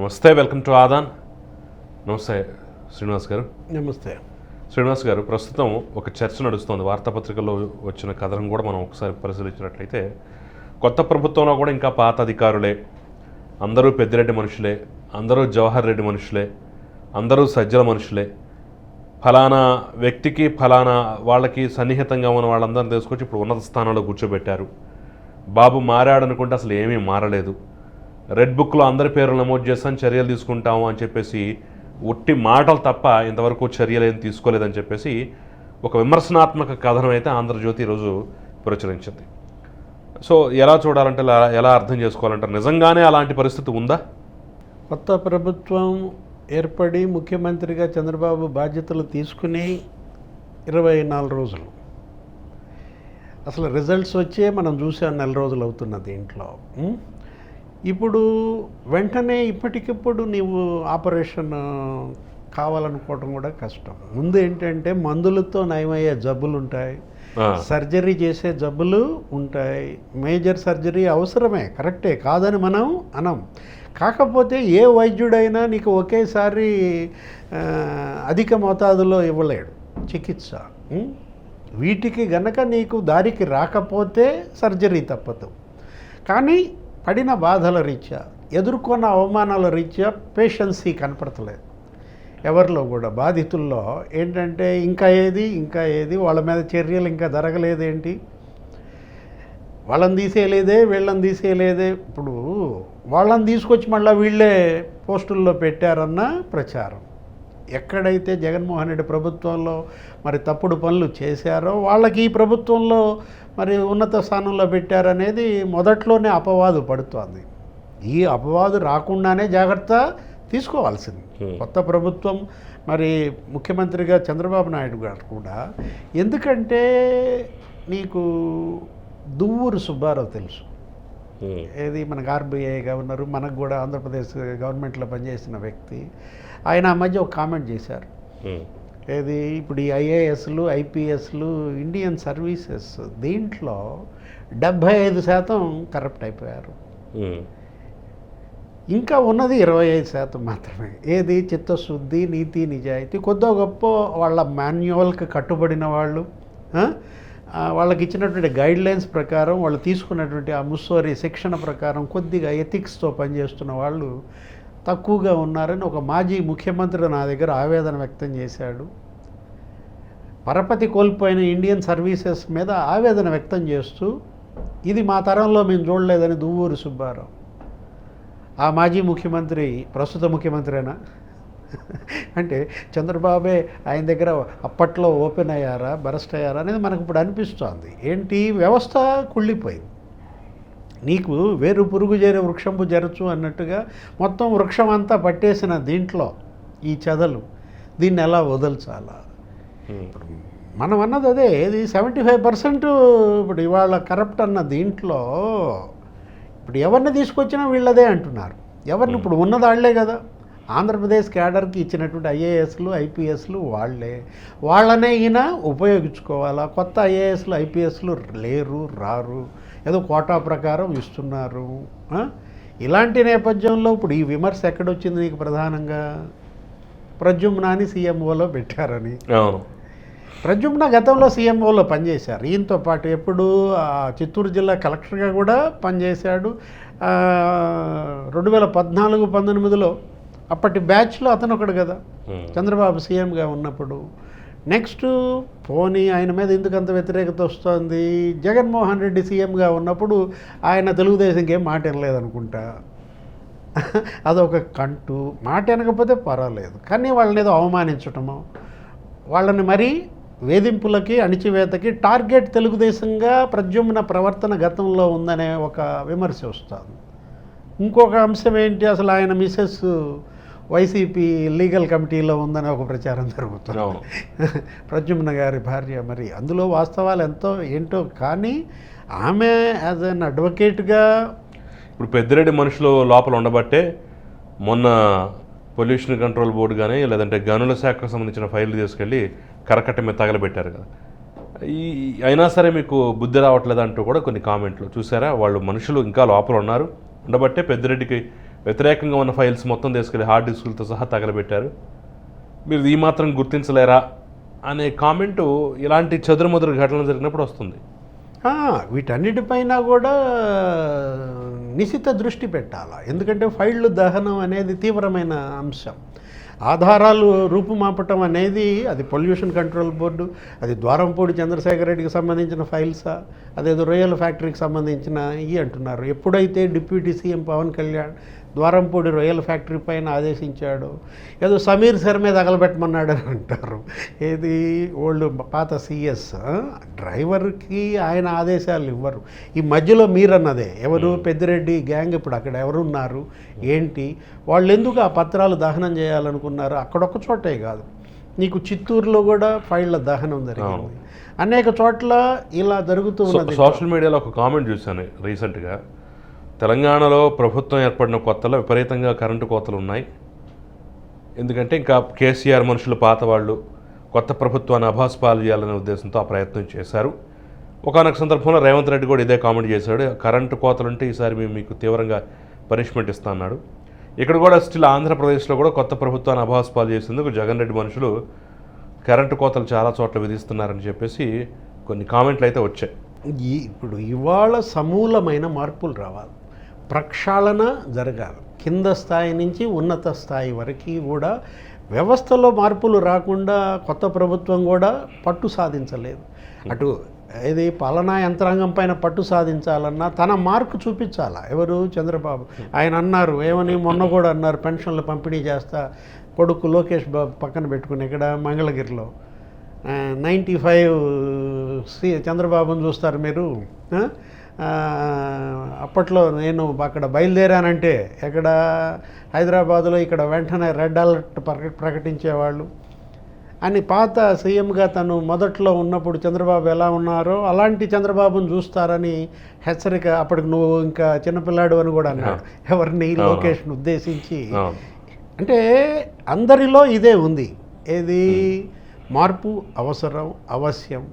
నమస్తే welcome to Aadan. నమస్తే శ్రీనివాస్ గారు. నమస్తే. శ్రీనివాస్ గారు ప్రస్తుతం ఒక చర్చ నడుస్తోంది. వార్తాపత్రికల్లో వచ్చిన కథనం కూడా మనం ఒకసారి పరిశీలించినట్లయితే కొత్త ప్రభుత్వంలో కూడా ఇంకా పాత అధికారులే. అందరూ పెద్దిరెడ్డి మనుషులే అందరూ జవహర్ రెడ్డి మనుషులే అందరూ సజ్జల మనుషులే. ఫలానా వ్యక్తికి ఫలానా వాళ్ళకి సన్నిహితంగా ఉన్న వాళ్ళందరిని తీసుకొచ్చి ఇప్పుడు ఉన్నత స్థానంలో కూర్చోబెట్టారు. బాబు మారాడనుకుంటే అసలు ఏమీ మారలేదు. రెడ్ బుక్లో అందరి పేర్లు నమోదు చేస్తాను చర్యలు తీసుకుంటాము అని చెప్పేసి ఉట్టి మాటలు తప్ప ఇంతవరకు చర్యలు ఏం తీసుకోలేదని చెప్పేసి ఒక విమర్శనాత్మక కథనం అయితే ఆంధ్రజ్యోతి ఈరోజు ప్రచురించింది. సో ఎలా చూడాలంటే ఎలా ఎలా అర్థం చేసుకోవాలంటే నిజంగానే అలాంటి పరిస్థితి ఉందా? కొత్త ప్రభుత్వం ఏర్పడి ముఖ్యమంత్రిగా చంద్రబాబు బాధ్యతలు తీసుకుని ఇరవై నాలుగు రోజులు. అసలు రిజల్ట్స్ వచ్చే మనం చూసాం నెల రోజులు అవుతున్న దీంట్లో ఇప్పుడు వెంటనే ఇప్పటికిప్పుడు నీవు ఆపరేషన్ కావాలనుకోవడం కూడా కష్టం. ముందు ఏంటంటే మందులతో నయమయ్యే జబ్బులు ఉంటాయి. సర్జరీ చేసే జబ్బులు ఉంటాయి. మేజర్ సర్జరీ అవసరమే కరెక్టే కాదని మనం అనం. కాకపోతే ఏ వైద్యుడైనా నీకు ఒకేసారి అధిక మోతాదులో ఇవ్వలేడు. చికిత్స? వీటికి గనక నీకు దారికి రాకపోతే సర్జరీ తప్పదు. కానీ పడిన బాధల రీత్యా ఎదుర్కొన్న అవమానాల రీత్యా పేషెన్సీ కనపడతలేదు. ఎవరిలో కూడా బాధితుల్లో ఏంటంటే ఇంకా ఏది ఇంకా ఏది వాళ్ళ మీద చర్యలు ఇంకా జరగలేదేంటి? వాళ్ళని తీసేయలేదే వీళ్ళని తీసేయలేదే? ఇప్పుడు వాళ్ళని తీసుకొచ్చి మళ్ళీ వీళ్ళే పోస్టుల్లో పెట్టారన్న ప్రచారం. ఎక్కడైతే జగన్మోహన్ రెడ్డి ప్రభుత్వంలో మరి తప్పుడు పనులు చేశారో వాళ్ళకి ఈ ప్రభుత్వంలో మరి ఉన్నత స్థానంలో పెట్టారనేది మొదట్లోనే అపవాదు పడుతోంది. ఈ అపవాదు రాకుండానే జాగ్రత్త తీసుకోవాల్సింది. Hmm. కొత్త ప్రభుత్వం మరి ముఖ్యమంత్రిగా చంద్రబాబు నాయుడు గారు కూడా ఎందుకంటే నీకు దువ్వూరు సుబ్బారావు తెలుసు. ఏది మనకు ఆర్బీఐ గవర్నరు మనకు కూడా ఆంధ్రప్రదేశ్ గవర్నమెంట్లో పనిచేసిన వ్యక్తి. ఆయన ఆ మధ్య ఒక కామెంట్ చేశారు. ఏది ఇప్పుడు ఈ ఐఏఎస్లు ఐపీఎస్లు ఇండియన్ సర్వీసెస్ దీంట్లో డెబ్భై ఐదు శాతం కరప్ట్ అయిపోయారు. ఇంకా ఉన్నది ఇరవై ఐదు శాతం మాత్రమే. ఏది? చిత్తశుద్ధి నీతి నిజాయితీ కొద్దో గొప్ప వాళ్ళ మాన్యువల్కి కట్టుబడిన వాళ్ళు వాళ్ళకి ఇచ్చినటువంటి గైడ్ లైన్స్ ప్రకారం వాళ్ళు తీసుకున్నటువంటి ఆ ముస్సోరి శిక్షణ ప్రకారం కొద్దిగా ఎథిక్స్తో పనిచేస్తున్న వాళ్ళు తక్కువగా ఉన్నారని ఒక మాజీ ముఖ్యమంత్రి నా దగ్గర ఆవేదన వ్యక్తం చేశాడు. పరపతి కోల్పోయిన ఇండియన్ సర్వీసెస్ మీద ఆవేదన వ్యక్తం చేస్తూ ఇది మా తరంలో మేము చూడలేదని దువ్వూరు సుబ్బారావు. ఆ మాజీ ముఖ్యమంత్రి ప్రస్తుత ముఖ్యమంత్రినా? అంటే చంద్రబాబే ఆయన దగ్గర అప్పట్లో ఓపెన్ అయ్యారా బరస్ట్ అయ్యారా అనేది మనకు ఇప్పుడు అనిపిస్తోంది. ఏంటి? వ్యవస్థ కుళ్ళిపోయింది. నీకు వేరు పురుగు చేరే వృక్షంపు జరచు అన్నట్టుగా మొత్తం వృక్షం అంతా పట్టేసిన దీంట్లో ఈ చెదలు దీన్ని ఎలా వదల్చాలా? మనం అన్నది అదే ఇది సెవెంటీ ఫైవ్ పర్సెంట్ ఇప్పుడు ఇవాళ కరప్ట్ అన్న దీంట్లో ఇప్పుడు ఎవరిని తీసుకొచ్చినా వీళ్ళదే అంటున్నారు. ఎవరిని ఇప్పుడు ఉన్నదాళ్ళే కదా. ఆంధ్రప్రదేశ్ క్యాడర్కి ఇచ్చినటువంటి ఐఏఎస్లు ఐపీఎస్లు వాళ్ళే. వాళ్ళనే ఈయన ఉపయోగించుకోవాలా? కొత్త ఐఏఎస్లు ఐపీఎస్లు లేరు రారు. ఏదో కోటా ప్రకారం ఇస్తున్నారు? ఇలాంటి నేపథ్యంలో ఇప్పుడు ఈ విమర్శ ఎక్కడొచ్చింది నీకు ప్రధానంగా? ప్రద్యుమ్నాని సీఎంఓలో పెట్టారని. ప్రద్యుమ్న గతంలో సీఎంఓలో పనిచేశారు. ఈయనతో పాటు ఎప్పుడు చిత్తూరు జిల్లా కలెక్టర్గా కూడా పనిచేశాడు. రెండు వేల పద్నాలుగు పంతొమ్మిదిలో అప్పటి బ్యాచ్లో అతను ఒకడు కదా చంద్రబాబు సీఎంగా ఉన్నప్పుడు. నెక్స్ట్ పోనీ ఆయన మీద ఎందుకు అంత వ్యతిరేకత వస్తుంది? జగన్మోహన్ రెడ్డి సీఎంగా ఉన్నప్పుడు ఆయన తెలుగుదేశంకి ఏం మాట వినలేదనుకుంటా. అదొక కంటు. మాట వినకపోతే పర్వాలేదు. కానీ వాళ్ళని ఏదో అవమానించటము. వాళ్ళని మరీ వేధింపులకి అణిచివేతకి టార్గెట్ తెలుగుదేశంగా ప్రద్యుమ్న ప్రవర్తన గతంలో ఉందనే ఒక విమర్శ వస్తుంది. ఇంకొక అంశం ఏంటి? అసలు ఆయన మిసెస్ వైసీపీ లీగల్ కమిటీలో ఉందనే ఒక ప్రచారం జరుగుతుంది. ప్రద్యుమ్న గారి భార్య మరి అందులో వాస్తవాలు ఎంతో ఏంటో కానీ ఆమె యాజ్ అన్ అడ్వకేట్గా ఇప్పుడు పెద్దిరెడ్డి మనుషులు లోపల ఉండబట్టే మొన్న పొల్యూషన్ కంట్రోల్ బోర్డు కానీ లేదంటే గనుల శాఖకు సంబంధించిన ఫైల్ తీసుకెళ్ళి కరకట్ట మీద తగలబెట్టారు కదా. ఈ అయినా సరే మీకు బుద్ధి రావట్లేదు అంటూ కూడా కొన్ని కామెంట్లు చూసారా? వాళ్ళు మనుషులు ఇంకా లోపల ఉన్నారు. ఉండబట్టే పెద్దిరెడ్డికి వ్యతిరేకంగా ఉన్న ఫైల్స్ మొత్తం తీసుకెళ్ళి హార్డ్ డిస్కులతో సహా తగలబెట్టారు. మీరు ఈ మాత్రం గుర్తించలేరా అనే కామెంటు ఇలాంటి చెదురుమదురు ఘటనలు జరిగినప్పుడు వస్తుంది. వీటన్నిటిపైన కూడా నిశిత దృష్టి పెట్టాలి? ఎందుకంటే ఫైళ్ళు దహనం అనేది తీవ్రమైన అంశం. ఆధారాలు రూపుమాపటం అనేది అది పొల్యూషన్ కంట్రోల్ బోర్డు అది ద్వారంపూడి చంద్రశేఖర్ రెడ్డికి సంబంధించిన ఫైల్సా అదేదో రొయ్యల ఫ్యాక్టరీకి సంబంధించిన ఇవి అంటున్నారు. ఎప్పుడైతే డిప్యూటీ సీఎం పవన్ కళ్యాణ్ ద్వారంపూడి రొయ్యల ఫ్యాక్టరీ పైన ఆదేశించాడు. ఏదో సమీర్ సర్ మీద తగలబెట్టమన్నాడు అని అంటారు. ఏది? ఓల్డ్ పాత సిఎస్ డ్రైవర్కి ఆయన ఆదేశాలు ఇవ్వరు. ఈ మధ్యలో మీరన్నదే ఎవరు? పెద్దిరెడ్డి గ్యాంగ్ ఇప్పుడు అక్కడ ఎవరు ఉన్నారు ఏంటి? వాళ్ళు ఎందుకు ఆ పత్రాలు దహనం చేయాలనుకున్నారు? అక్కడొక్క చోటే కాదు. నీకు చిత్తూరులో కూడా ఫైళ్ళ దహనం జరిగింది. అనేక చోట్ల ఇలా జరుగుతూ ఉన్నది. సోషల్ మీడియాలో ఒక కామెంట్ చూశాను రీసెంట్గా. తెలంగాణలో ప్రభుత్వం ఏర్పడిన కొత్తలో విపరీతంగా కరెంటు కోతలు ఉన్నాయి ఎందుకంటే ఇంకా కేసీఆర్ మనుషులు పాత వాళ్ళు కొత్త ప్రభుత్వాన్ని అభాస్పాలు చేయాలనే ఉద్దేశంతో ఆ ప్రయత్నం చేశారు. ఒకనొక సందర్భంలో రేవంత్ రెడ్డి కూడా ఇదే కామెంట్ చేశాడు. కరెంటు కోతలుంటే ఈసారి మేము మీకు తీవ్రంగా పనిష్మెంట్ ఇస్తా అన్నాడు. ఇక్కడ కూడా స్టిల్ ఆంధ్రప్రదేశ్లో కూడా కొత్త ప్రభుత్వాన్ని అభాస్పాలు చేసేందుకు జగన్ రెడ్డి మనుషులు కరెంటు కోతలు చాలా చోట్ల విధిస్తున్నారని చెప్పేసి కొన్ని కామెంట్లు అయితే వచ్చాయి. ఈ ఇప్పుడు ఇవాళ సమూలమైన మార్పులు రావాలి. ప్రక్షాళన జరగాలి. కింద స్థాయి నుంచి ఉన్నత స్థాయి వరకు కూడా వ్యవస్థలో మార్పులు రాకుండా కొత్త ప్రభుత్వం కూడా పట్టు సాధించలేదు. అటు ఇది పాలనా యంత్రాంగం పైన పట్టు సాధించాలన్నా తన మార్కు చూపించాలా? ఎవరు? చంద్రబాబు. ఆయన అన్నారు ఏమని? మొన్న కూడా అన్నారు పెన్షన్లు పంపిణీ చేస్తా. కొడుకు లోకేష్ బాబు పక్కన పెట్టుకుని ఇక్కడ మంగళగిరిలో. నైంటీ ఫైవ్ సి చంద్రబాబుని చూస్తారు మీరు. అప్పట్లో నేను అక్కడ బయలుదేరానంటే ఎక్కడ హైదరాబాదులో ఇక్కడ వెంటనే రెడ్ అలర్ట్ ప్రక- ప్రకటించేవాళ్ళు. అని పాత సీఎంగా తను మొదట్లో ఉన్నప్పుడు చంద్రబాబు ఎలా ఉన్నారో అలాంటి చంద్రబాబును చూస్తారని హెచ్చరిక అప్పటికి నువ్వు ఇంకా చిన్నపిల్లాడు అని కూడా అన్నాడు. ఎవరిని లోకేష్ను ఉద్దేశించి. అంటే అందరిలో ఇదే ఉంది. ఏది? మార్పు అవసరం అవశ్యం.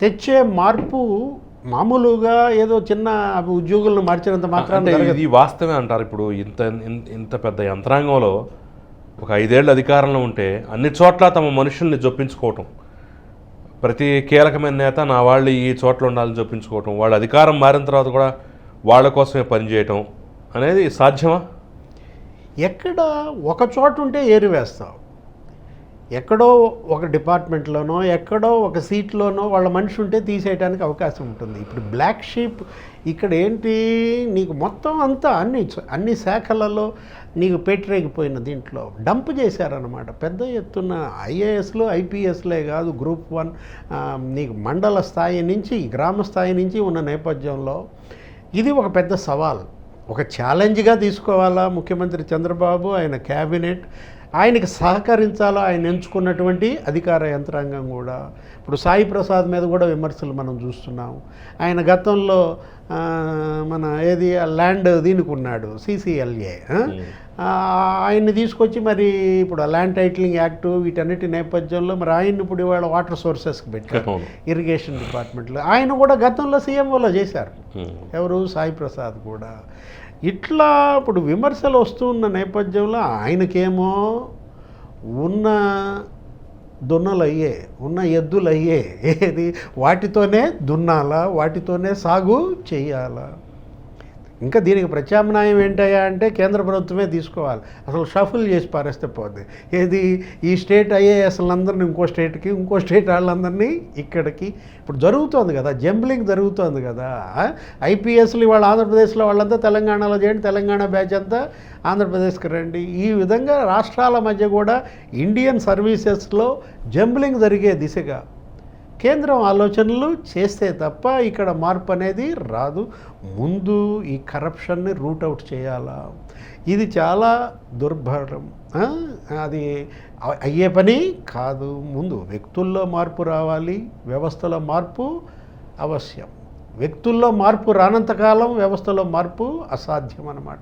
తెచ్చే మార్పు మామూలుగా ఏదో చిన్న ఉద్యోగులను మార్చినంత మాత్రం ఇది వాస్తవమే అంటారు. ఇప్పుడు ఇంత ఇంత పెద్ద యంత్రాంగంలో ఒక ఐదేళ్ళు అధికారంలో ఉంటే అన్ని చోట్ల తమ మనుషుల్ని జొప్పించుకోవటం. ప్రతి కీలకమైన నేత నా వాళ్ళు ఈ చోట్ల ఉండాలని జొప్పించుకోవటం. వాళ్ళ అధికారం మారిన తర్వాత కూడా వాళ్ళ కోసమే పనిచేయటం అనేది సాధ్యమా? ఎక్కడ ఒక చోట ఉంటే ఏరి వేస్తావు. ఎక్కడో ఒక డిపార్ట్మెంట్లోనో ఎక్కడో ఒక సీట్లోనో వాళ్ళ మనిషి ఉంటే తీసేయడానికి అవకాశం ఉంటుంది. ఇప్పుడు బ్లాక్ షీప్ ఇక్కడ ఏంటి? నీకు మొత్తం అంతా అన్ని అన్ని శాఖలలో నీకు పెట్టరేగిపోయిన దీంట్లో. డంప్ చేశారనమాట పెద్ద ఎత్తున ఐఏఎస్లు ఐపీఎస్లే కాదు గ్రూప్ వన్ నీకు మండల స్థాయి నుంచి గ్రామ స్థాయి నుంచి ఉన్న నేపథ్యంలో ఇది ఒక పెద్ద సవాల్. ఒక ఛాలెంజ్గా తీసుకోవాలా ముఖ్యమంత్రి చంద్రబాబు? ఆయన క్యాబినెట్ ఆయనకి సహకరించాలో ఆయన ఎంచుకున్నటువంటి అధికార యంత్రాంగం కూడా. ఇప్పుడు సాయి ప్రసాద్ మీద కూడా విమర్శలు మనం చూస్తున్నాం ఆయన గతంలో మన ఏది ల్యాండ్ దీనికి ఉన్నాడు సిసిఎల్ఏ ఆయన్ని తీసుకొచ్చి మరి ఇప్పుడు ఆ ల్యాండ్ టైటిలింగ్ యాక్ట్ వీటన్నిటి నేపథ్యంలో మరి ఆయన్ని ఇప్పుడు ఇవాళ వాటర్ సోర్సెస్కి పెట్టారు. ఇరిగేషన్ డిపార్ట్మెంట్లో. ఆయన కూడా గతంలో సీఎంఓలో చేశారు. ఎవరు? సాయి ప్రసాద్ కూడా. ఇట్లా ఇప్పుడు విమర్శలు వస్తున్న నేపథ్యంలో ఆయనకేమో ఉన్న దున్నలయ్యే ఉన్న ఎద్దులయ్యే. ఏది? వాటితోనే దున్నాలా? వాటితోనే సాగు చేయాలా? ఇంకా దీనికి ప్రత్యామ్నాయం ఏంటయ్యా అంటే కేంద్ర ప్రభుత్వమే తీసుకోవాలి. అసలు షఫుల్ చేసి పారేస్తే పోద్ది. ఏది? ఈ స్టేట్ ఐఏఎస్లందరినీ ఇంకో స్టేట్కి ఇంకో స్టేట్ వాళ్ళందరినీ ఇక్కడికి. ఇప్పుడు జరుగుతోంది కదా జంబ్లింగ్ జరుగుతోంది కదా ఐపీఎస్లు ఇవాళ ఆంధ్రప్రదేశ్లో వాళ్ళంతా తెలంగాణలో చేయండి తెలంగాణ బ్యాచ్ అంతా ఆంధ్రప్రదేశ్కి రండి. ఈ విధంగా రాష్ట్రాల మధ్య కూడా ఇండియన్ సర్వీసెస్లో జంబ్లింగ్ జరిగే దిశగా కేంద్రం ఆలోచనలు చేస్తే తప్ప ఇక్కడ మార్పు అనేది రాదు. ముందు ఈ కరప్షన్ని రూట్అవుట్ చేయాలా? ఇది చాలా దుర్భరం. అది అయ్యే పని కాదు. ముందు వ్యక్తుల్లో మార్పు రావాలి. వ్యవస్థలో మార్పు అవశ్యం. వ్యక్తుల్లో మార్పు రానంతకాలం వ్యవస్థలో మార్పు అసాధ్యం అన్నమాట